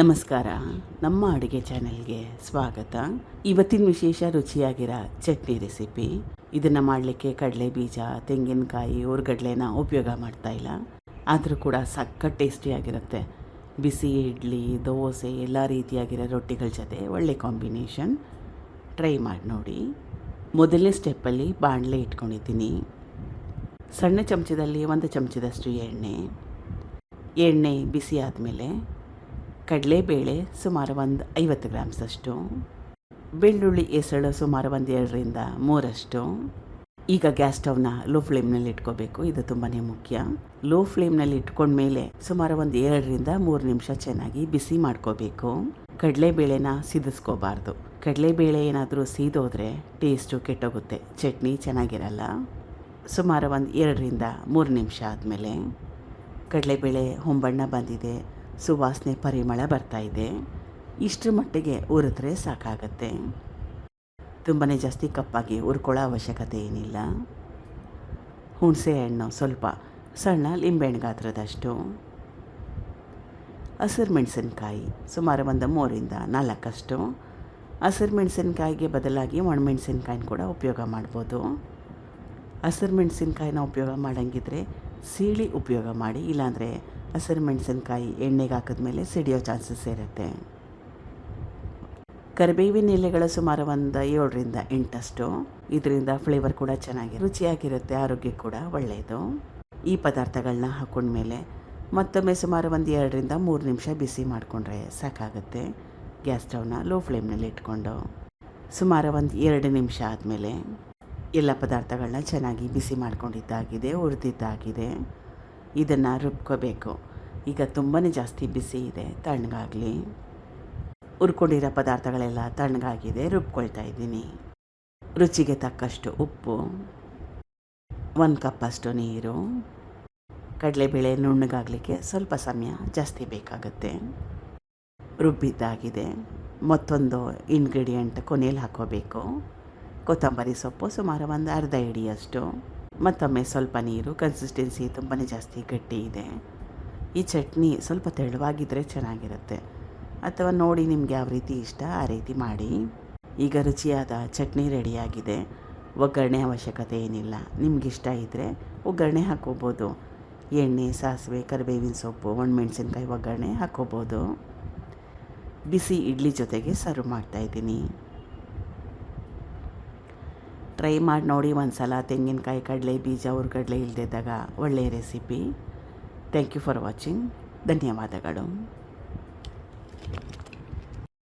ನಮಸ್ಕಾರ. ನಮ್ಮ ಅಡುಗೆ ಚಾನೆಲ್ಗೆ ಸ್ವಾಗತ. ಇವತ್ತಿನ ವಿಶೇಷ ರುಚಿಯಾಗಿರೋ ಚಟ್ನಿ ರೆಸಿಪಿ. ಇದನ್ನು ಮಾಡಲಿಕ್ಕೆ ಕಡಲೆ ಬೀಜ ತೆಂಗಿನಕಾಯಿ ಹುರ್ಗಡ್ಲೆನ ಉಪಯೋಗ ಮಾಡ್ತಾ ಇಲ್ಲ. ಆದರೂ ಕೂಡ ಸಖತ್ ಟೇಸ್ಟಿಯಾಗಿರುತ್ತೆ. ಬಿಸಿ ಇಡ್ಲಿ, ದೋಸೆ, ಎಲ್ಲ ರೀತಿಯಾಗಿರೋ ರೊಟ್ಟಿಗಳ ಜೊತೆ ಒಳ್ಳೆ ಕಾಂಬಿನೇಷನ್. ಟ್ರೈ ಮಾಡಿ ನೋಡಿ. ಮೊದಲನೇ ಸ್ಟೆಪ್ಪಲ್ಲಿ ಬಾಣಲೆ ಇಟ್ಕೊಂಡಿದ್ದೀನಿ. ಸಣ್ಣ ಚಮಚದಲ್ಲಿ ಒಂದು ಚಮಚದಷ್ಟು ಎಣ್ಣೆ. ಎಣ್ಣೆ ಬಿಸಿ ಆದಮೇಲೆ ಕಡಲೆಬೇಳೆ ಸುಮಾರು ಒಂದು ಐವತ್ತು ಗ್ರಾಮ್ಸಷ್ಟು, ಬೆಳ್ಳುಳ್ಳಿ ಎಸಳು ಸುಮಾರು ಒಂದು ಎರಡರಿಂದ ಮೂರಷ್ಟು. ಈಗ ಗ್ಯಾಸ್ ಸ್ಟವ್ನ ಲೋ ಫ್ಲೇಮ್ನಲ್ಲಿ ಇಟ್ಕೋಬೇಕು, ಇದು ತುಂಬಾ ಮುಖ್ಯ. ಲೋ ಫ್ಲೇಮ್ನಲ್ಲಿ ಇಟ್ಕೊಂಡ್ಮೇಲೆ ಸುಮಾರು ಒಂದು ಎರಡರಿಂದ ಮೂರು ನಿಮಿಷ ಚೆನ್ನಾಗಿ ಬಿಸಿ ಮಾಡ್ಕೋಬೇಕು. ಕಡಲೆಬೇಳೆನ ಸಿದಿಸ್ಕೋಬಾರ್ದು. ಕಡಲೆಬೇಳೆ ಏನಾದರೂ ಸೀದೋದ್ರೆ ಟೇಸ್ಟು ಕೆಟ್ಟೋಗುತ್ತೆ, ಚಟ್ನಿ ಚೆನ್ನಾಗಿರಲ್ಲ. ಸುಮಾರು ಒಂದು ಎರಡರಿಂದ ಮೂರು ನಿಮಿಷ ಆದಮೇಲೆ ಕಡಲೆಬೇಳೆ ಹೊಂಬಣ್ಣ ಬಂದಿದೆ ಸುವಾಸನೆ ಪರಿಮಳ ಬರ್ತಾ ಇದೆ. ಇಷ್ಟರ ಮಟ್ಟಿಗೆ ಉರಿದ್ರೆ ಸಾಕಾಗತ್ತೆ. ತುಂಬಾ ಜಾಸ್ತಿ ಕಪ್ಪಾಗಿ ಉರ್ಕೊಳ್ಳೋ ಅವಶ್ಯಕತೆ ಏನಿಲ್ಲ. ಹುಣಸೆ ಹಣ್ಣು ಸ್ವಲ್ಪ ಸಣ್ಣ ಲಿಂಬೆಹಣ್ಣು ಗಾತ್ರದಷ್ಟು ಹಸಿರು ಮೆಣಸಿನ್ಕಾಯಿ ಸುಮಾರು ಒಂದು ಮೂರಿಂದ ನಾಲ್ಕಷ್ಟು. ಹಸಿರು ಮೆಣಸಿನ್ಕಾಯಿಗೆ ಬದಲಾಗಿ ಒಣಮೆಣಸಿನ್ಕಾಯಿನ ಕೂಡ ಉಪಯೋಗ ಮಾಡ್ಬೋದು. ಹಸಿರು ಮೆಣಸಿನ್ಕಾಯಿನ ಉಪಯೋಗ ಮಾಡೋಂಗಿದ್ರೆ ಸೀಳಿ ಉಪಯೋಗ ಮಾಡಿ, ಇಲ್ಲಾಂದರೆ ಹಸಿರು ಮೆಣಸಿನ್ಕಾಯಿ ಎಣ್ಣೆಗೆ ಹಾಕಿದ್ಮೇಲೆ ಸಿಡಿಯೋ ಚಾನ್ಸಸ್ ಇರುತ್ತೆ. ಕರಿಬೇವಿನ ಎಲೆಗಳ ಸುಮಾರು ಒಂದು ಏಳರಿಂದ ಎಂಟಷ್ಟು. ಇದರಿಂದ ಫ್ಲೇವರ್ ಕೂಡ ಚೆನ್ನಾಗಿ, ರುಚಿಯಾಗಿರುತ್ತೆ, ಆರೋಗ್ಯ ಕೂಡ ಒಳ್ಳೆಯದು. ಈ ಪದಾರ್ಥಗಳನ್ನ ಹಾಕೊಂಡ್ಮೇಲೆ ಮತ್ತೊಮ್ಮೆ ಸುಮಾರು ಒಂದು ಎರಡರಿಂದ ಮೂರು ನಿಮಿಷ ಬಿಸಿ ಮಾಡಿಕೊಂಡ್ರೆ ಸಾಕಾಗುತ್ತೆ. ಗ್ಯಾಸ್ ಸ್ಟವ್ನ ಲೋ ಫ್ಲೇಮ್ನಲ್ಲಿ ಇಟ್ಕೊಂಡು ಸುಮಾರು ಒಂದು ಎರಡು ನಿಮಿಷ ಆದಮೇಲೆ ಎಲ್ಲ ಪದಾರ್ಥಗಳನ್ನ ಚೆನ್ನಾಗಿ ಬಿಸಿ ಮಾಡ್ಕೊಂಡಿದ್ದಾಗಿದೆ, ಹುರಿದಿದ್ದಾಗಿದೆ. ಇದನ್ನು ರುಬ್ಕೋಬೇಕು. ಈಗ ತುಂಬಾ ಜಾಸ್ತಿ ಬಿಸಿ ಇದೆ, ತಣ್ಣಗಾಗಲಿ. ಹುರ್ಕೊಂಡಿರೋ ಪದಾರ್ಥಗಳೆಲ್ಲ ತಣ್ಣಗಾಗಿದೆ, ರುಬ್ಕೊಳ್ತಾ ಇದ್ದೀನಿ. ರುಚಿಗೆ ತಕ್ಕಷ್ಟು ಉಪ್ಪು, ಒಂದು ಕಪ್ಪಷ್ಟು ನೀರು. ಕಡಲೆಬೇಳೆ ನುಣ್ಣಗಾಗಲಿಕ್ಕೆ ಸ್ವಲ್ಪ ಸಮಯ ಜಾಸ್ತಿ ಬೇಕಾಗುತ್ತೆ. ರುಬ್ಬಿದ್ದಾಗಿದೆ. ಮತ್ತೊಂದು ಇಂಗ್ರೀಡಿಯೆಂಟ್ ಕೊನೆಯಲ್ಲಿ ಹಾಕೋಬೇಕು. ಕೊತ್ತಂಬರಿ ಸೊಪ್ಪು, ಸುಮಾರು ಒಂದು ಅರ್ಧ ಹಿಡಿಯಷ್ಟು. ಮತ್ತೊಮ್ಮೆ ಸ್ವಲ್ಪ ನೀರು ಕನ್ಸಿಸ್ಟೆನ್ಸಿ ತುಂಬಾ ಜಾಸ್ತಿ ಗಟ್ಟಿ ಇದೆ. ಈ ಚಟ್ನಿ ಸ್ವಲ್ಪ ತೆಳುವಾಗಿದ್ದರೆ ಚೆನ್ನಾಗಿರುತ್ತೆ. ಅಥವಾ ನೋಡಿ ನಿಮ್ಗೆ ಯಾವ ರೀತಿ ಇಷ್ಟ, ಆ ರೀತಿ ಮಾಡಿ. ಈಗ ರುಚಿಯಾದ ಚಟ್ನಿ ರೆಡಿಯಾಗಿದೆ. ಒಗ್ಗರಣೆ ಅವಶ್ಯಕತೆ ಏನಿಲ್ಲ. ನಿಮಗಿಷ್ಟ ಇದ್ದರೆ ಒಗ್ಗರಣೆ ಹಾಕ್ಕೋಬೋದು ಎಣ್ಣೆ, ಸಾಸಿವೆ, ಕರಿಬೇವಿನ ಸೊಪ್ಪು, ಒಣಮೆಣ್ಸಿನ್ಕಾಯಿ ಒಗ್ಗರಣೆ ಹಾಕ್ಕೋಬೋದು ಬಿಸಿ ಇಡ್ಲಿ ಜೊತೆಗೆ ಸರ್ವ್ ಮಾಡ್ತಾಯಿದ್ದೀನಿ ಟ್ರೈ ಮಾಡಿ ನೋಡಿ ಒಂದು ಸಲ ತೆಂಗಿನಕಾಯಿ, ಕಡಲೆ ಬೀಜ ಹುರ್ಗಡ್ಲೆ ಇಲ್ಲದಿದ್ದಾಗ ಒಳ್ಳೆಯ recipe thank you for watching ಧನ್ಯವಾದಗಳು.